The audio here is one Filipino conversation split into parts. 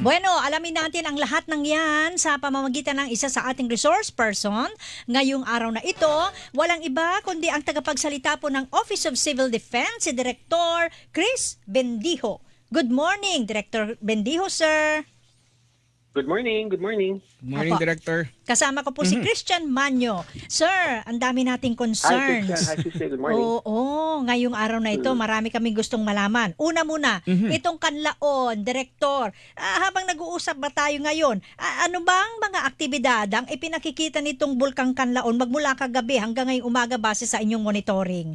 Bueno, alamin natin ang lahat ng yan sa pamamagitan ng isa sa ating resource person. Ngayong araw na ito, walang iba kundi ang tagapagsalita po ng Office of Civil Defense, si Director Chris Bendijo. Good morning, Director Bendijo, sir. Good morning, good morning. Good morning, Apo. Director. Kasama ko po si Christian Manyo. Sir, ang dami nating Hi, Christian. concerns. Hi, sister. Good morning. Oo, ngayong araw na ito, marami kaming gustong malaman. Una muna, itong kanlaon, direktor, ah, habang nag-uusap ba tayo ngayon, ah, ano bang mga aktibidad ang ipinakikita nitong bulkang kanlaon magmula kagabi hanggang ngayong umaga base sa inyong monitoring?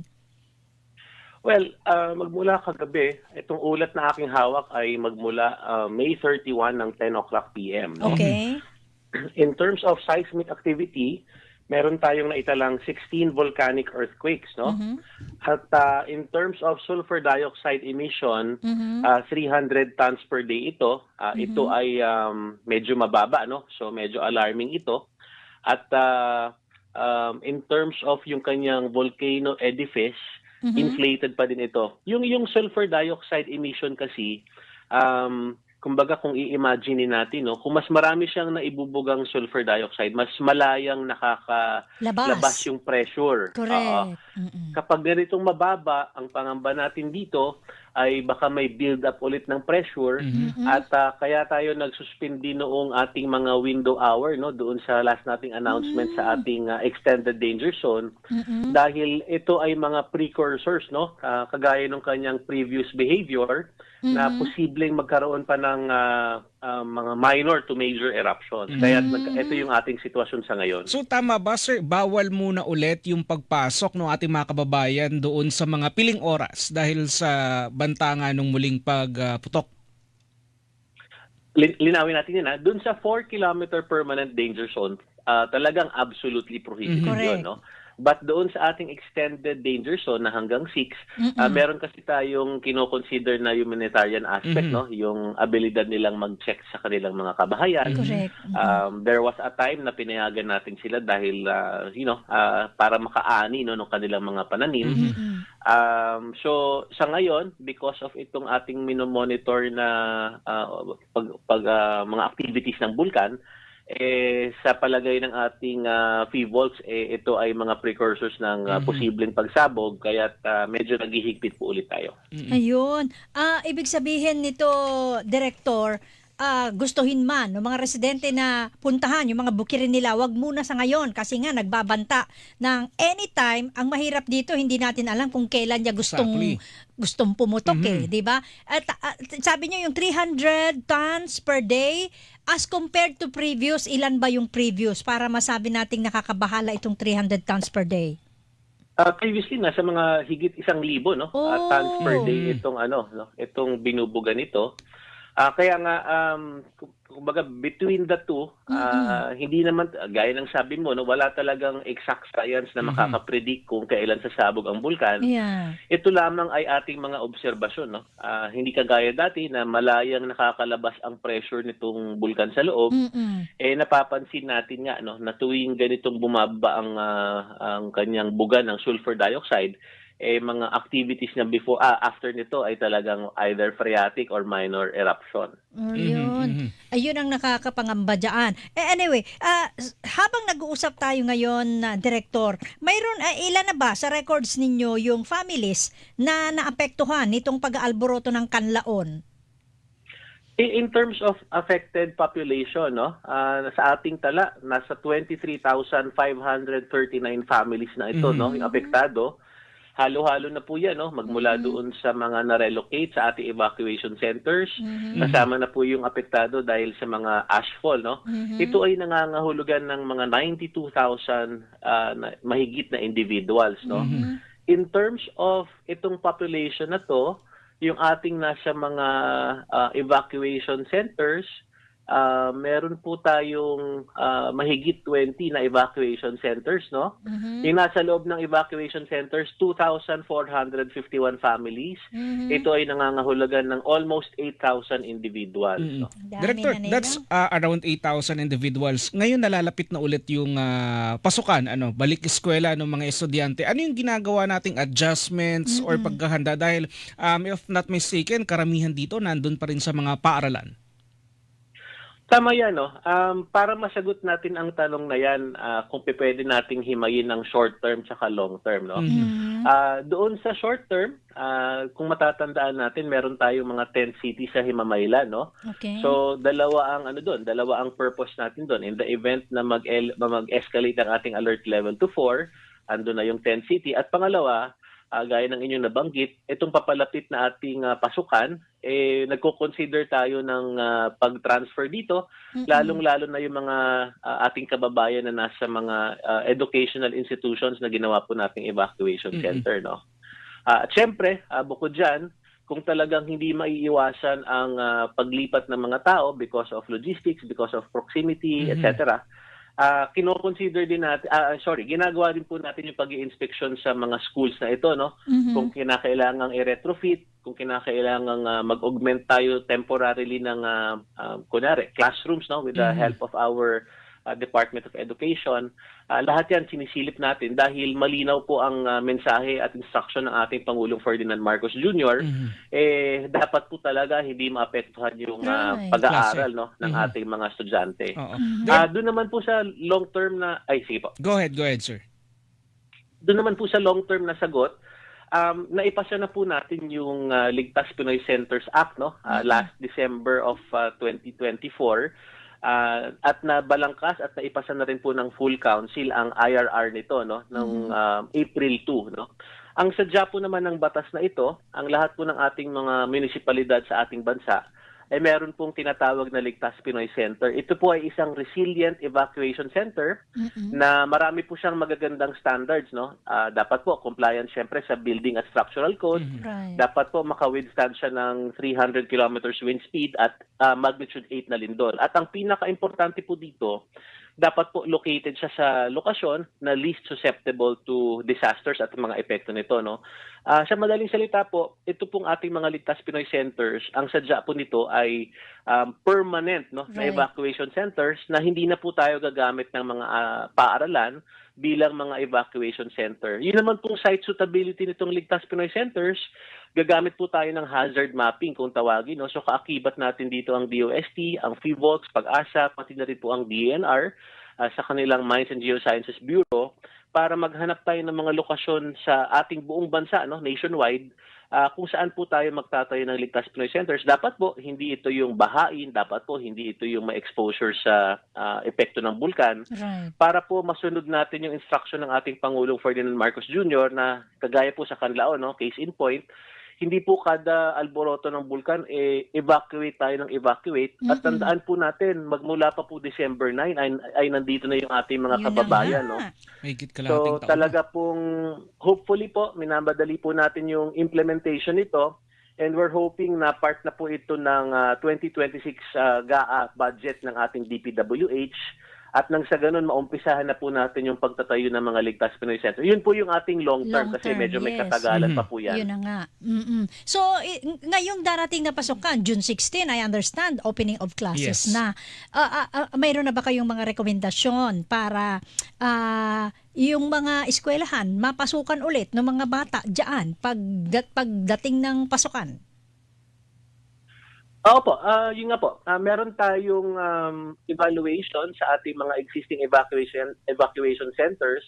Well, uh, magmula kagabi, itong ulat na aking hawak ay magmula uh, May 31 ng 10 o'clock p.m. No? Okay? In terms of seismic activity, meron tayong naitalang 16 volcanic earthquakes. No? Mhm. At uh, in terms of sulfur dioxide emission, Mhm. uh, 300 tons per day ito. Uh, Ito ay um, medyo mababa, no? So medyo alarming ito. At uh, um, in terms of yung kanyang volcano edifice, Mhm. inflated pa din ito. Yung yung sulfur dioxide emission kasi um kumbaga kung i-imagine natin no, kung mas marami siyang naibubugang sulfur dioxide, mas malayang nakakalabas Labas. yung pressure. Correct. Mm-mm. Kapag ganitong mababa, ang pangamba natin dito ay baka may build up ulit ng pressure Mhm. at ah, kaya tayo nagsuspend din noong ating mga window hour no doon sa last nating announcement sa ating ah, extended danger zone Mm-mm. dahil ito ay mga precursors no Ah, kagaya ng kanyang previous behavior na Mhm. posibleng magkaroon pa ng ah, ah, mga minor to major eruptions kaya Mhm. nag- ito yung ating sitwasyon sa ngayon So tama ba sir, bawal muna ulit yung pagpasok ng ating mga kababayan doon sa mga piling oras dahil sa banta nga nung muling pagputok? Lin- linawin natin yun ha. Doon sa 4 kilometer permanent danger zone, ah, talagang absolutely prohibited Mhm. Correct. yun. No? But doon sa ating extended danger zone na hanggang 6, ah, Mm-mm. meron kasi tayong kino-consider na humanitarian aspect, Mhm. no? yung abilidad nilang mag-check sa kanilang mga kabahayan. Correct. Um, there was a time na pinayagan natin sila dahil, ah, you know, ah, para makaani no, ng kanilang mga pananim. Um, so sa ngayon, because of itong ating minomonitor na ah, pag, pag ah, mga activities ng bulkan, eh sa palagay ng ating uh, FIVOLX, eh ito ay mga precursors ng ah, Mhm. posibleng pagsabog kaya medyo naghihigpit po ulit tayo. Ayun. Ah, ibig sabihin nito, Director, ah, gustuhin man ng mga residente na puntahan yung mga bukirin nila, wag muna sa ngayon kasi nga nagbabanta ng anytime. Ang mahirap dito, hindi natin alam kung kailan niya gustong Exactly. gustong pumutok Mhm. eh, 'di ba? At ah, sabi niyo yung 300 tons per day as compared to previous, ilan ba yung previous para masabi nating nakakabahala itong 300 tons per day? Ah, previously nasa mga higit isang libo no Oh. tons per day itong ano no itong binubuga nito. Ah, kaya nga um kum- kumbaga between the two ah, hindi naman gaya ng sabi mo no wala talagang exact science na makakapredict kung kailan sasabog ang bulkan. Yeah. Ito lamang ay ating mga obserbasyon. No? Ah, hindi kagaya dati na malayang nakakalabas ang pressure nitong bulkan sa loob. Mm-mm. Eh napapansin natin nga no, na tuwing ganitong bumaba ang, ah, ang kanyang buga ng sulfur dioxide, eh mga activities na before ah, after nito ay talagang either phreatic or minor eruption. Ayun. Mhm, mhm. Ayun ang nakakapangamba dyan. Eh, anyway, ah, s- habang nag-uusap tayo ngayon, na Director, mayroon, ah, ilan na ba sa records ninyo yung families na naapektuhan nitong pag-aalboroto ng kanlaon? In, terms of affected population, no, ah, sa ating tala, nasa 23,539 families na ito, Mhm. no, yung apektado. Halo-halo na po yan, no, magmula doon sa mga na-relocate sa ating evacuation centers. Kasama na po yung apektado dahil sa mga ashfall, no. Mhm. Ito ay nangangahulugan ng mga 92,000 ah, na, mahigit na individuals, no. Mhm. In terms of itong population na to, yung ating nasa mga ah, evacuation centers, ah, meron po tayong ah, mahigit 20 na evacuation centers, no? Mhm. Yung nasa loob ng evacuation centers, 2,451 families. Mhm. Ito ay nangangahulugan ng almost 8,000 individuals. Mm. no? Dami Director, na that's uh, around 8,000 individuals. Ngayon nalalapit na ulit yung uh, pasukan, ano, balik eskwela ng mga estudyante. Ano yung ginagawa nating adjustments or paghahanda dahil um, if not mistaken, karamihan dito nandun pa rin sa mga paaralan. Tama yan, no? Um, para masagot natin ang tanong na yan, ah, kung pwede nating himayin ng short term tsaka long term, no? Mhm. Ah, doon sa short term, ah, kung matatandaan natin, meron tayong mga 10 cities sa Himamayla, no? Okay. So, dalawa ang ano doon, dalawa ang purpose natin doon. In the event na mag mag-escalate ang ating alert level to 4, ando na yung 10 city. At pangalawa, ah, gaya ng inyong nabanggit, itong papalapit na ating ah, pasukan, eh nagko-consider tayo ng ah, pag-transfer dito, Mm-mm. lalong-lalo na yung mga ah, ating kababayan na nasa mga ah, educational institutions na ginawa po nating evacuation Mm-mm. center, no? Ah, at syempre, ah, bukod diyan, kung talagang hindi maiiwasan ang ah, paglipat ng mga tao because of logistics, because of proximity, Mhm. etc. Ah, kino-consider din natin, ah, sorry, ginagawa din po natin yung pag-inspection sa mga schools na ito, no? Mhm. Kung kinakailangang i-retrofit, kung kinakailangang ah, mag-augment tayo temporarily ng ah, ah, kunwari, classrooms no with the Mhm. help of our ah, Department of Education. Ah, lahat 'yan sinisilip natin dahil malinaw po ang ah, mensahe at instruction ng ating Pangulong Ferdinand Marcos Jr. Mhm. eh dapat po talaga hindi maapektuhan yung Right. pag-aaral no ng Mhm. ating mga estudyante. Oo. Mhm. Ah, doon naman po sa long term na ay sige po. Go ahead, go ahead, sir. doon naman po sa long-term na sagot, um, naipasa na po natin yung ah, Ligtas Pinoy Centers Act no Mhm. last December of ah, 2024 Ah, at nabalangkas at naipasa na rin po ng full council ang IRR nito no Mhm. ng ah, April 2 no ang sadya po naman ng batas na ito ang lahat po ng ating mga munisipalidad sa ating bansa ay meron pong tinatawag na Ligtas Pinoy Center. Ito po ay isang resilient evacuation center Mm-mm. na marami po siyang magagandang standards no Ah, dapat po compliant syempre sa building at structural code Mhm. Right. dapat po maka-withstand siya ng 300 kilometers wind speed at ah, magnitude 8 na lindol at ang pinaka-importante po dito dapat po located siya sa lokasyon na least susceptible to disasters at mga epekto nito no Ah, sa madaling salita po ito pong ating mga ligtas Pinoy centers ang sadya po nito ay um, permanent no na Right. evacuation centers na hindi na po tayo gagamit ng mga ah, paaralan bilang mga evacuation center. Yun naman pong site suitability nitong Ligtas Pinoy Centers, gagamit po tayo ng hazard mapping kung tawagin. No? So kaakibat natin dito ang DOST, ang FIVOX, Pag-asa, pati na rin po ang DNR ah, sa kanilang Mines and Geosciences Bureau para maghanap tayo ng mga lokasyon sa ating buong bansa, no, nationwide, ah, kung saan po tayo magtatayo ng Ligtas Pinoy Centers. Dapat po, hindi ito yung bahain, dapat po, hindi ito yung ma-exposure sa ah, epekto ng bulkan Right. para po masunod natin yung instruction ng ating Pangulong Ferdinand Marcos Jr. na kagaya po sa Canlao, no, case in point, hindi po kada alboroto ng bulkan eh, evacuate tayo ng evacuate. At Mm-mm. tandaan po natin magmula pa po December 9 ay, ay nandito na yung ating mga Yun kababayan no? So na. talaga pong hopefully po minabadali po natin yung implementation nito. And we're hoping na part na po ito ng ah, 2026 ah, GAA budget ng ating DPWH at nang sa ganun maumpisahan na po natin yung pagtatayo ng mga ligtas Pinoy Center. Yun po yung ating long term Long kasi term, medyo may yes. katagalan Mhm. pa po yan. Yun na nga. Mm-mm. So, i- ngayong darating na pasukan, June 16, I understand, opening of classes Yes. na. Ah, ah, ah, mayroon na ba kayong mga rekomendasyon para ah, yung mga eskwelahan mapasukan ulit ng mga bata diyan pag pagdating ng pasukan? Oo po, ah yun nga po. Ah, meron tayong um, evaluation sa ating mga existing evacuation evacuation centers.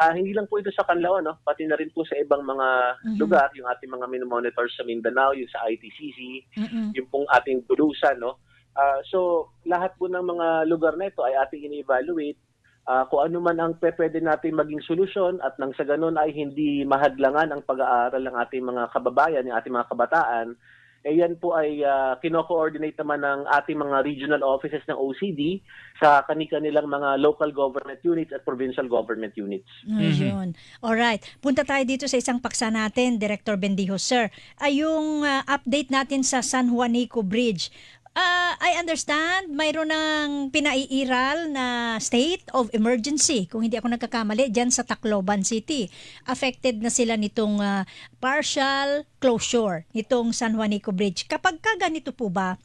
Ah, hindi lang po ito sa Canlao, no? pati na rin po sa ibang mga Mhm. lugar, yung ating mga minomonitor sa Mindanao, yung sa ITCC, Mm-mm. yung pong ating Bulusan. No? Ah, so, lahat po ng mga lugar na ito ay ating ini-evaluate Ah, kung ano man ang pe- pwede natin maging solusyon at nang sa ganun ay hindi mahadlangan ang pag-aaral ng ating mga kababayan, yung ating mga kabataan, eh yan po ay uh, kino-coordinate naman ng ating mga regional offices ng OCD sa kani-kanilang mga local government units at provincial government units. Ayun. Alright. Punta tayo dito sa isang paksa natin, Director Bendijo, sir. Ay yung ah, update natin sa San Juanico Bridge. Ah, I understand, mayroon ng pinaiiral na state of emergency, kung hindi ako nagkakamali, dyan sa Tacloban City. Affected na sila nitong ah, partial closure, nitong San Juanico Bridge. Kapag ka ganito po ba,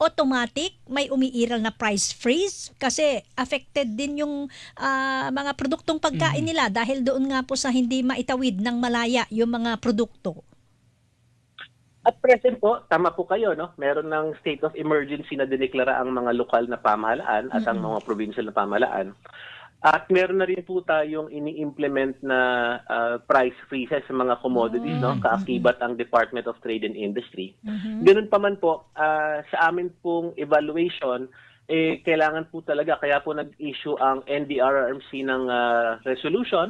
automatic may umiiral na price freeze kasi affected din yung ah, mga produktong pagkain nila dahil doon nga po sa hindi maitawid ng malaya yung mga produkto. At present po, tama po kayo, no? Meron ng state of emergency na dineklara ang mga lokal na pamahalaan at ang mga provincial na pamahalaan. At meron na rin po tayong ini-implement na ah, price freezes sa mga commodities, no? Kaakibat ang Department of Trade and Industry. Ganun pa man po, ah, sa amin pong evaluation, eh, kailangan po talaga, kaya po nag-issue ang NDRRMC ng ah, resolution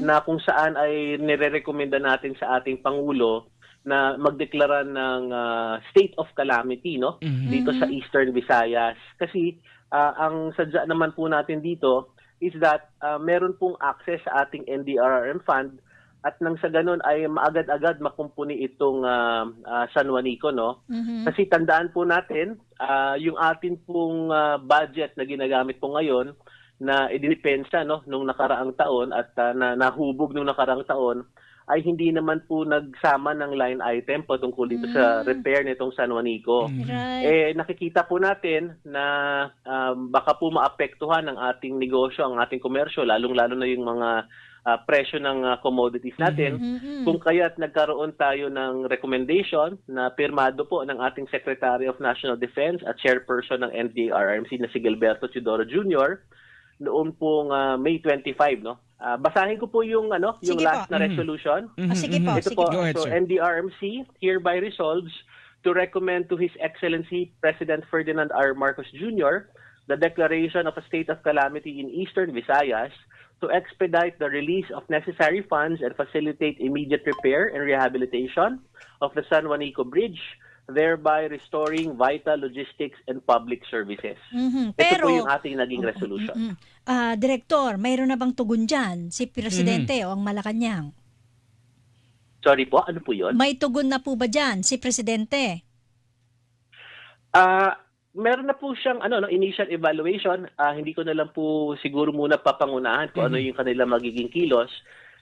na kung saan ay nire-recommenda natin sa ating Pangulo na magdeklara ng ah, state of calamity no Mhm. dito sa Eastern Visayas kasi ah, ang sadya naman po natin dito is that ah, meron pong access sa ating NDRRM fund at nang sa ganun ay maagad-agad makumpuni itong ah, ah, San Juanico no Mhm. kasi tandaan po natin, ah, yung atin pong ah, budget na ginagamit po ngayon na idinipensa no nung nakaraang taon at ah, na nahubog nung nakaraang taon ay hindi naman po nagsama ng line item patungkol dito sa repair nitong San Juanico. Right. Eh nakikita po natin na um, baka po maapektuhan ang ating negosyo, ang ating komersyo, lalong-lalo na yung mga ah, presyo ng ah, commodities natin. Mhm. Kung kaya't nagkaroon tayo ng recommendation na pirmado po ng ating Secretary of National Defense at chairperson ng NDRRMC na si Gilberto Chidoro Jr. noon pong ah, May 25 no. Ah, basahin ko po yung ano, yung Sige last po. na Mhm. resolution. Ah, sige po, Ito sige po, Go ahead, so sir. NDRMC hereby resolves to recommend to His Excellency President Ferdinand R. Marcos Jr. the declaration of a state of calamity in Eastern Visayas to expedite the release of necessary funds and facilitate immediate repair and rehabilitation of the San Juanico Bridge, thereby restoring vital logistics and public services. Mhm. Ito Pero, po yung ating naging resolution. Mm-mm. Ah, Director, mayroon na bang tugon dyan si Presidente o ang Malacanang? Sorry po, ano po yun? May tugon na po ba dyan si Presidente? Ah, meron na po siyang ano no initial evaluation. Ah, hindi ko na lang po siguro muna papangunahan kung ano yung kanila magiging kilos.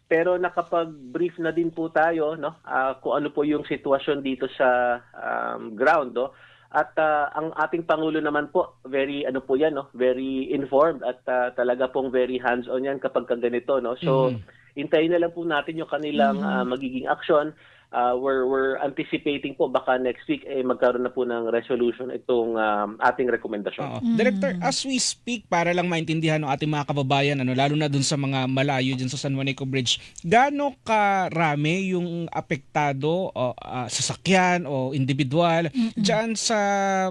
Pero nakapag-brief na din po tayo no ah, kung ano po yung sitwasyon dito sa um, ground no. At ah, ang ating pangulo naman po very ano po yan no, very informed at ah, talaga pong very hands-on yan kapag ka ganito no. So Mhm. hintayin na lang po natin yung kanilang ah, magiging action. Ah, we're we're anticipating po baka next week eh magkaroon na po ng resolution itong um, ating rekomendasyon. Oo. Director, as we speak, para lang maintindihan ng ating mga kababayan, ano, lalo na dun sa mga malayo dyan sa San Juanico Bridge, gaano karami yung apektado o ah, sasakyan o individual dyan sa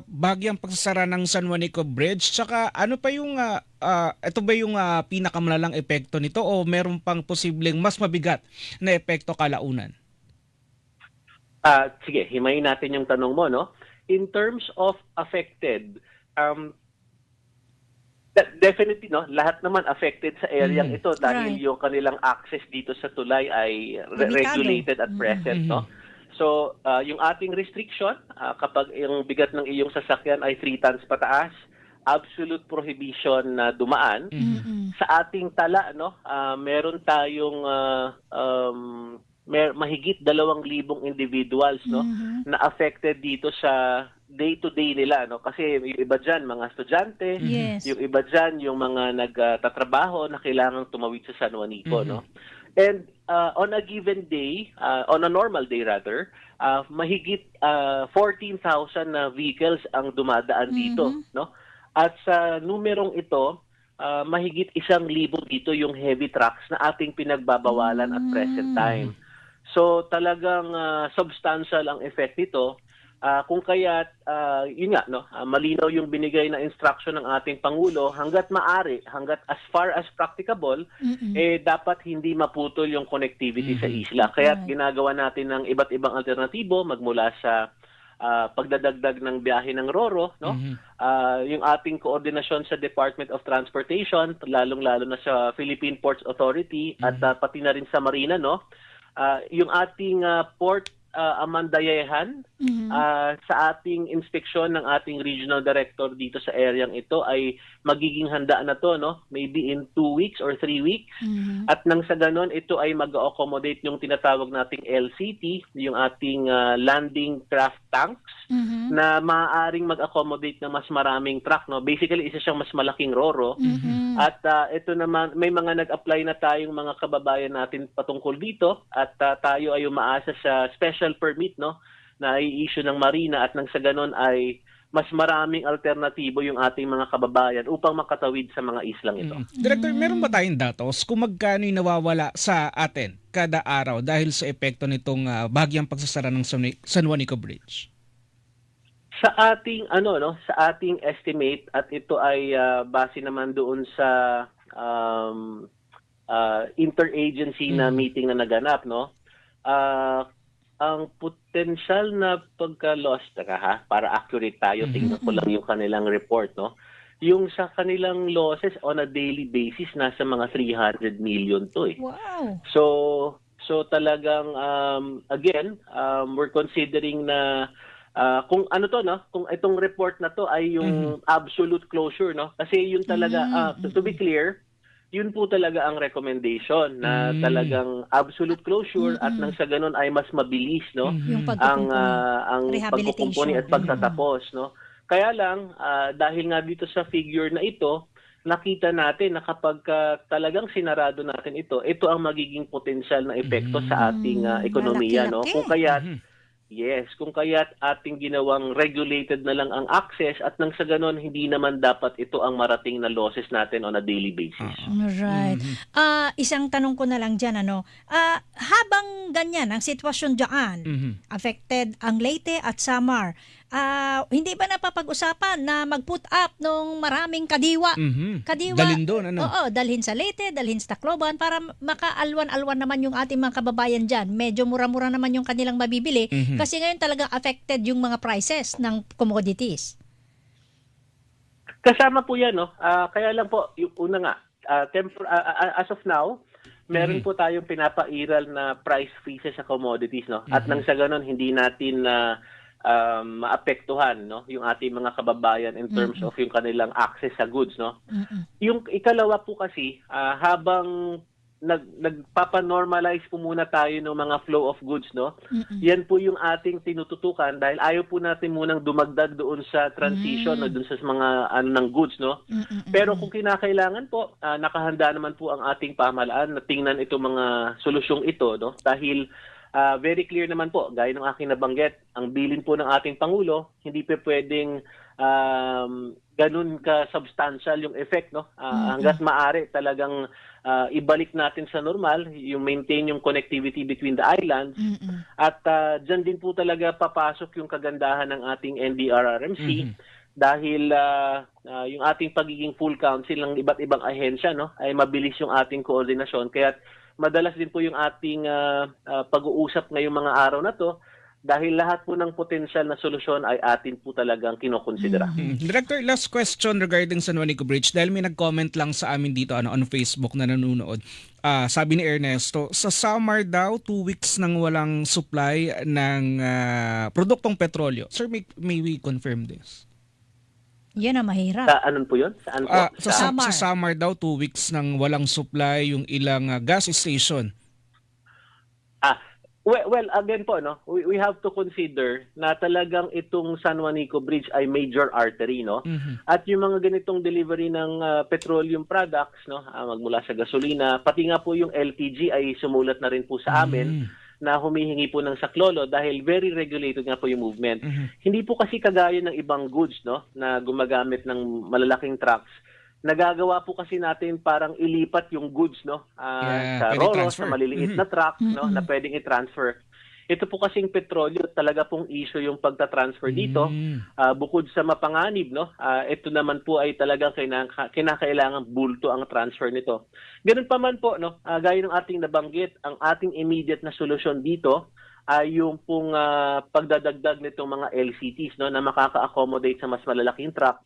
bagyang pagsasara ng San Juanico Bridge? Tsaka ano pa yung, ah, ah, ito ba yung ah, pinakamalalang epekto nito o meron pang posibleng mas mabigat na epekto kalaunan? Ah, sige, himayin natin yung tanong mo, no? In terms of affected, um, de- definitely, no? Lahat naman affected sa area Mhm. ito dahil Right. yung kanilang access dito sa tulay ay re- regulated at Mhm. present, Mhm. no? So, ah, yung ating restriction, ah, kapag yung bigat ng iyong sasakyan ay 3 tons pataas, absolute prohibition na dumaan. Mm-mm. sa ating tala no ah, meron tayong ah, um, mer- mahigit dalawang libong individuals no Mhm. na affected dito sa day to day nila no kasi yung iba diyan mga estudyante Yes. yung iba diyan yung mga nagtatrabaho na kailangang tumawid sa San Juanico Mhm. no and ah, on a given day ah, on a normal day rather ah, mahigit ah, 14,000 na vehicles ang dumadaan dito Mhm. no at sa numerong ito ah, mahigit isang libo dito yung heavy trucks na ating pinagbabawalan at present Mm. time so talagang ah, substantial ang effect nito Ah, kung kaya yun nga no ah, malinaw yung binigay na instruction ng ating pangulo hangga't maari hangga't as far as practicable Mm-mm. eh dapat hindi maputol yung connectivity sa Mhm. isla kaya Right. ginagawa natin ng iba't ibang alternatibo magmula sa ah, pagdadagdag ng biyahe ng Roro no Mhm. Ah, yung ating koordinasyon sa Department of Transportation lalong-lalo na sa Philippine Ports Authority at ah, pati na rin sa Marina no Ah, yung ating ah, port ah, Amandayehan Mhm. Ah, sa ating inspeksyon ng ating regional director dito sa areang ito ay magiging handa na to no maybe in two weeks or three weeks Mhm. at nang sa ganon ito ay mag-accommodate yung tinatawag nating LCT yung ating ah, landing craft tanks Mhm. na maaaring mag-accommodate ng mas maraming truck no basically isa siyang mas malaking roro Mhm. at ah, ito naman, may mga nag-apply na tayong mga kababayan natin patungkol dito at ah, tayo ay umaasa sa special permit no na i-issue ng Marina at nang sa ganon ay mas maraming alternatibo yung ating mga kababayan upang makatawid sa mga islang ito. Mm. Director, meron ba tayong datos kung magkano yung nawawala sa atin kada araw dahil sa epekto nitong ah, bahagyang pagsasara ng San Juanico Bridge? Sa ating ano no, sa ating estimate at ito ay ah, base naman doon sa um, ah, interagency na Mm. meeting na naganap no. Ah, ang potential na pagka-loss, taka ha, para accurate tayo, Mhm. tingnan ko lang yung kanilang report, no? Yung sa kanilang losses on a daily basis, nasa mga 300 million to eh. Wow. So, so talagang um, again, um, we're considering na ah, kung ano to no, kung itong report na to ay yung absolute closure no. Kasi yun talaga Mm, ah, to, to be clear, yun po talaga ang recommendation na Mm. talagang absolute closure at Mm-mm. nang sa ganun ay mas mabilis no Mhm. Pag- ang ah, ang pagkukumpuni at pagtatapos no. Kaya lang ah, dahil nga dito sa figure na ito, nakita natin na kapag ah, talagang sinarado natin ito, ito ang magiging potensyal na epekto sa ating Mm, ekonomiya no. malaki-laki. Kung kaya Mhm. Yes, kung kaya't ating ginawang regulated na lang ang access at nang sa ganon hindi naman dapat ito ang marating na losses natin on a daily basis. Alright. Mhm. Ah, isang tanong ko na lang dyan, ano, ah, habang ganyan ang sitwasyon dyan, Mhm. affected ang Leyte at Samar, ah, hindi ba napapag-usapan na mag-put up nung maraming kadiwa? Mhm. Kadiwa. Dalhin doon, ano? Oo, dalhin sa Leyte, dalhin sa Tacloban para makaalwan-alwan naman yung ating mga kababayan dyan. Medyo mura-mura naman yung kanilang mabibili Mhm. kasi ngayon talaga affected yung mga prices ng commodities. Kasama po 'yan no. Ah, kaya lang po yung una nga ah, tempor- ah, ah, as of now meron Mhm. po tayong pinapairal na price freezes sa commodities no. At Mhm. nang sa ganon hindi natin na um, maapektuhan no yung ating mga kababayan in terms Mhm. of yung kanilang access sa goods no. Mm-mm. Yung ikalawa po kasi, ah, habang nag nagpapa-normalize po muna tayo ng mga flow of goods, no? Mm-mm. Yan po yung ating tinututukan dahil ayaw po natin munang dumagdag doon sa transition Mm. no, doon sa mga ano ng goods, no? Mm-mm. Pero kung kinakailangan po, ah, nakahanda naman po ang ating pamahalaan na tingnan itong mga solusyong ito, no? Dahil ah, very clear naman po, gaya ng aking nabanggit, ang bilin po ng ating Pangulo, hindi pa pwedeng um, ganun ka-substantial yung effect, no? Ah, Mm-mm. Hanggat maaari talagang ah, ibalik natin sa normal, yung maintain yung connectivity between the islands, Mm-mm. at uh, dyan din po talaga papasok yung kagandahan ng ating NDRRMC Mhm. dahil ah, ah, yung ating pagiging full council ng iba't ibang ahensya no ay mabilis yung ating koordinasyon kaya madalas din po yung ating ah, ah, pag-uusap ngayong mga araw na to dahil lahat po ng potensyal na solusyon ay atin po talagang kinokonsidera. Mm. Director, last question regarding San Juanico Bridge dahil may nag-comment lang sa amin dito ano on Facebook na nanonood. Ah, sabi ni Ernesto, sa summer daw, two weeks nang walang supply ng ah, produktong petrolyo. Sir, may, may we confirm this? Yan ang mahirap. Sa anon po yun? Saan po? Ah, sa, Sa- sa, Samar. sa summer daw, two weeks nang walang supply yung ilang ah, gas station. Ah, well, well, again po, no, we, we have to consider na talagang itong San Juanico Bridge ay major artery, no? Mhm. At yung mga ganitong delivery ng ah, petroleum products, no, ah, magmula sa gasolina, pati nga po yung LPG ay sumulat na rin po sa amin Mhm. Na humihingi po ng saklolo dahil very regulated nga po yung movement. Mhm. Hindi po kasi kagaya ng ibang goods, no, na gumagamit ng malalaking trucks. Nagagawa po kasi natin parang ilipat yung goods, no, ah, Yeah, sa transfer. sa maliliit Mhm. na trucks, no, Mhm. na pwedeng i-transfer. Ito po kasing petrolyo, talaga pong issue yung pagta-transfer dito. Mm. Ah, bukod sa mapanganib, no, ah, ito naman po ay talagang kinaka- kinakailangan bulto ang transfer nito. Ganun pa man po, no, ah, gaya ng ating nabanggit, ang ating immediate na solusyon dito ay yung pong ah, pagdadagdag nitong mga LCTs no, na makaka-accommodate sa mas malalaking truck.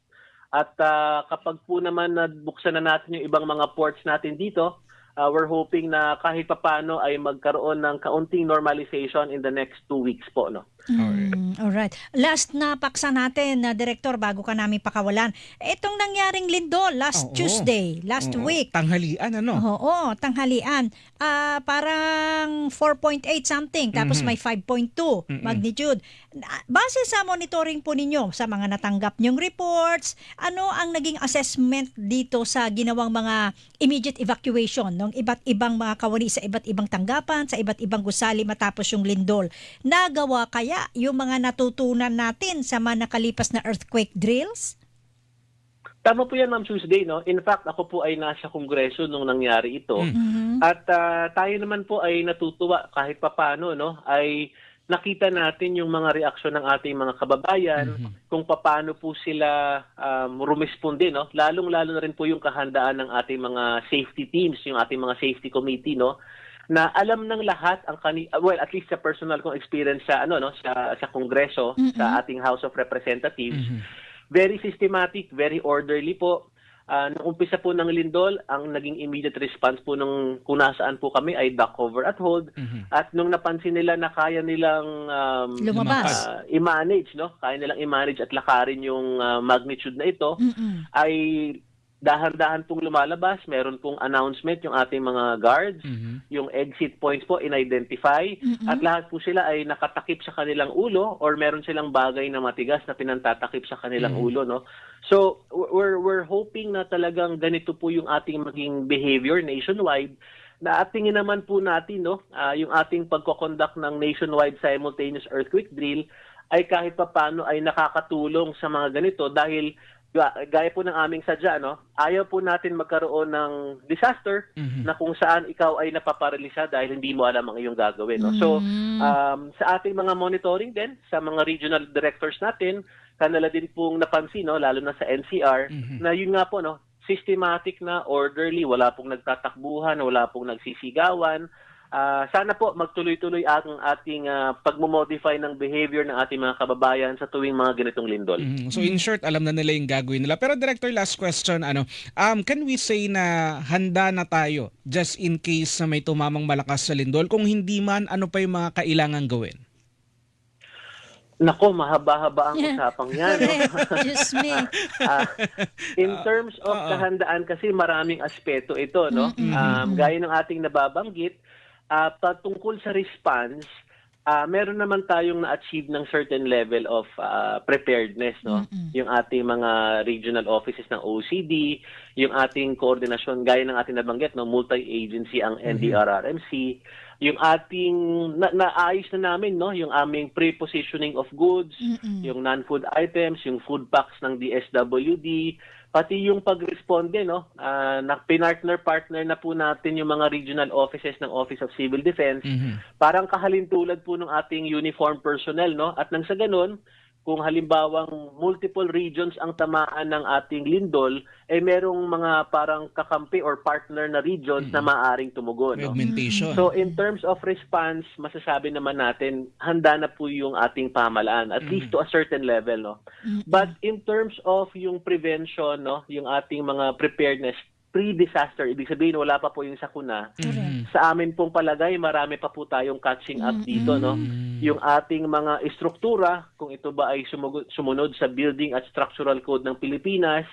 At ah, kapag po naman nabuksan na natin yung ibang mga ports natin dito, ah, we're hoping na kahit papano ay magkaroon ng kaunting normalization in the next two weeks po. No? Mm, alright. Last na paksa natin, na Director, bago ka namin pakawalan. Itong nangyaring lindol last Oo. Tuesday, last Oo. week. Tanghalian, ano? Oo, tanghalian. Ah, parang 4.8 something, tapos Mhm. may 5.2 Mm-mm. magnitude. Na- Base sa monitoring po ninyo, sa mga natanggap nyong reports, ano ang naging assessment dito sa ginawang mga immediate evacuation ng iba't ibang mga kawani sa iba't ibang tanggapan, sa iba't ibang gusali matapos yung lindol? Nagawa kaya yung mga natutunan natin sa mga nakalipas na earthquake drills? Tama po yan, Ma'am Tuesday. No? In fact, ako po ay nasa kongreso nung nangyari ito. Mm. Mhm. At ah, tayo naman po ay natutuwa kahit papano, no? ay nakita natin yung mga reaksyon ng ating mga kababayan, Mhm. kung paano po sila um, rumisponde, no? Lalong-lalo na rin po yung kahandaan ng ating mga safety teams, yung ating mga safety committee, no? na alam ng lahat ang kani well at least sa personal kong experience sa ano no sa sa kongreso Mm-mm. sa ating House of Representatives Mhm. Very systematic, very orderly po. Ah, nung umpisa po ng lindol, ang naging immediate response po nung kung nasaan po kami ay duck cover at hold. Mhm. At nung napansin nila na kaya nilang um, Lumabas. ah, i-manage, no? Kaya nilang i-manage at lakarin yung ah, magnitude na ito, Mm-mm. ay dahan-dahan pong lumalabas. Meron pong announcement yung ating mga guards, Mhm. yung exit points po in-identify. Mm-mm. At lahat po sila ay nakatakip sa kanilang ulo or meron silang bagay na matigas na pinantatakip sa kanilang Mhm. ulo, no? So, we're, we're hoping na talagang ganito po yung ating maging behavior nationwide na at tingin naman po natin, no, ah, yung ating pagkoconduct ng nationwide simultaneous earthquake drill ay kahit papano ay nakakatulong sa mga ganito dahil gaya po ng aming sadya, no, ayaw po natin magkaroon ng disaster Mhm. na kung saan ikaw ay napaparalisa dahil hindi mo alam ang iyong gagawin. No? So, Mm. um, sa ating mga monitoring din, sa mga regional directors natin, kanila din pong napansin, no, lalo na sa NCR, Mhm. na yun nga po, no, systematic na, orderly, wala pong nagtatakbuhan, wala pong nagsisigawan. Ah, sana po magtuloy-tuloy ang ating ah, pagmomodify ng behavior ng ating mga kababayan sa tuwing mga ganitong lindol. Mhm. So in short, alam na nila yung gagawin nila. Pero Director, last question, ano, um, can we say na handa na tayo just in case na may tumamang malakas sa lindol? Kung hindi man, ano pa yung mga kailangan gawin? Nako, mahaba-haba ang usapang yan. Diyos me. Ah, in terms of oo. kahandaan kasi maraming aspeto ito, no? Mm-mm. Um, gaya ng ating nababanggit, ah, patungkol sa response, ah, meron naman tayong na-achieve ng certain level of ah, preparedness, no? Mm-mm. Yung ating mga regional offices ng OCD, yung ating koordinasyon, gaya ng ating nabanggit, no? Multi-agency ang NDRRMC, yung ating na, naayos na namin, no? Yung aming pre-positioning of goods, Mm-mm. yung non-food items, yung food packs ng DSWD, pati yung pag-responde, no? Ah, na pinartner-partner na po natin yung mga regional offices ng Office of Civil Defense. Mhm. Parang kahalintulad po ng ating uniform personnel, no? At nang sa ganun, kung halimbawang multiple regions ang tamaan ng ating lindol, eh merong mga parang kakampi or partner na regions na maaring tumugon, no? So in terms of response, masasabi naman natin handa na po yung ating pamalaan at Mhm. least to a certain level no. Mm-mm. But in terms of yung prevention no, yung ating mga preparedness pre-disaster, ibig sabihin wala pa po yung sakuna. Mhm. Sa amin pong palagay, marami pa po tayong catching up Mhm. dito no. Mhm. Yung ating mga estruktura, kung ito ba ay sumugod, sumunod sa Building at Structural Code ng Pilipinas,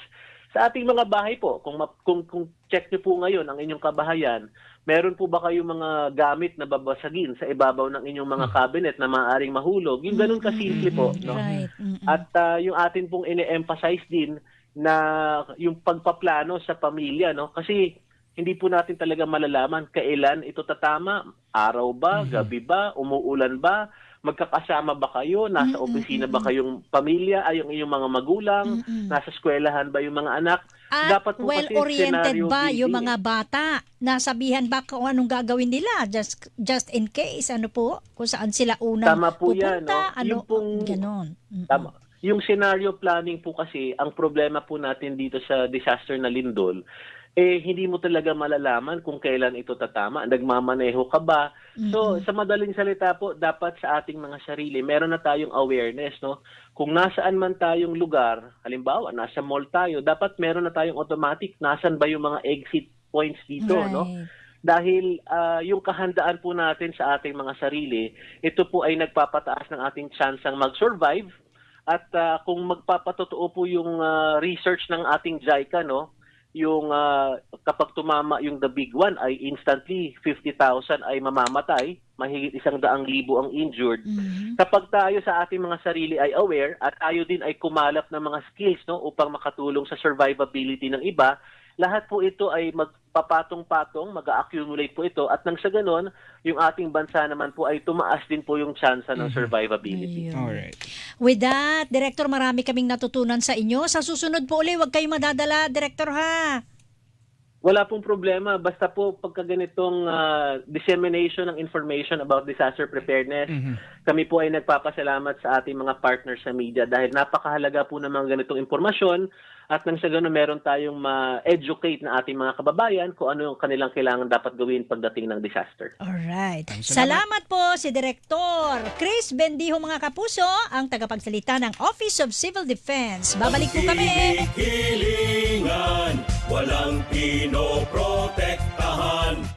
sa ating mga bahay po, kung, ma- kung, kung check nyo po ngayon ang inyong kabahayan, meron po ba kayong mga gamit na babasagin sa ibabaw ng inyong mga cabinet na maaaring mahulog? Yung ganun kasimple po. No? Right. Mm-mm. At ah, yung atin pong ine-emphasize din na yung pagpaplano sa pamilya, no? Kasi hindi po natin talaga malalaman kailan ito tatama, araw ba, Mhm. gabi ba, umuulan ba, magkakasama ba kayo, nasa Mm-mm, opisina ba kayong pamilya, ay yung inyong mga magulang, Mm-mm. nasa eskwelahan ba yung mga anak? At dapat po well-oriented ba yung building mga bata? Nasabihan ba kung anong gagawin nila? Just just in case, ano po? Kung saan sila unang Tama po yan, pupunta? no? Ano, Yung pong- ganon. Mm-mm. Tama. Yung scenario planning po kasi, ang problema po natin dito sa disaster na lindol, eh hindi mo talaga malalaman kung kailan ito tatama. Nagmamaneho ka ba? So, Mm-mm. sa madaling salita po, dapat sa ating mga sarili, meron na tayong awareness, no? Kung nasaan man tayong lugar, halimbawa, nasa mall tayo, dapat meron na tayong automatic, nasan ba yung mga exit points dito, right. no? Dahil ah, yung kahandaan po natin sa ating mga sarili, ito po ay nagpapataas ng ating tsansang mag-survive. At ah, kung magpapatotoo po yung ah, research ng ating JICA, no, yung ah, kapag tumama yung the big one ay instantly 50,000 ay mamamatay, mahigit isang daang libo ang injured. Mhm. Kapag tayo sa ating mga sarili ay aware at tayo din ay kumalap ng mga skills no upang makatulong sa survivability ng iba, lahat po ito ay papatong-patong, mag-accumulate po ito at nang sa ganon, yung ating bansa naman po ay tumaas din po yung tsansa ng survivability. Ayun. Alright. With that, Director, marami kaming natutunan sa inyo. Sa susunod po uli, huwag kayong madadala, Director, ha? Wala pong problema. Basta po pagka ganitong ah, dissemination ng information about disaster preparedness, kami po ay nagpapasalamat sa ating mga partners sa media dahil napakahalaga po ng mga ganitong impormasyon at nang sa ganun meron tayong ma-educate na ating mga kababayan kung ano yung kanilang kailangan dapat gawin pagdating ng disaster. Alright. Salamat. Salamat po si Director Chris Bendijo mga kapuso, ang tagapagsalita ng Office of Civil Defense. Babalik po kami. Hilingan, walang pinoprotektahan.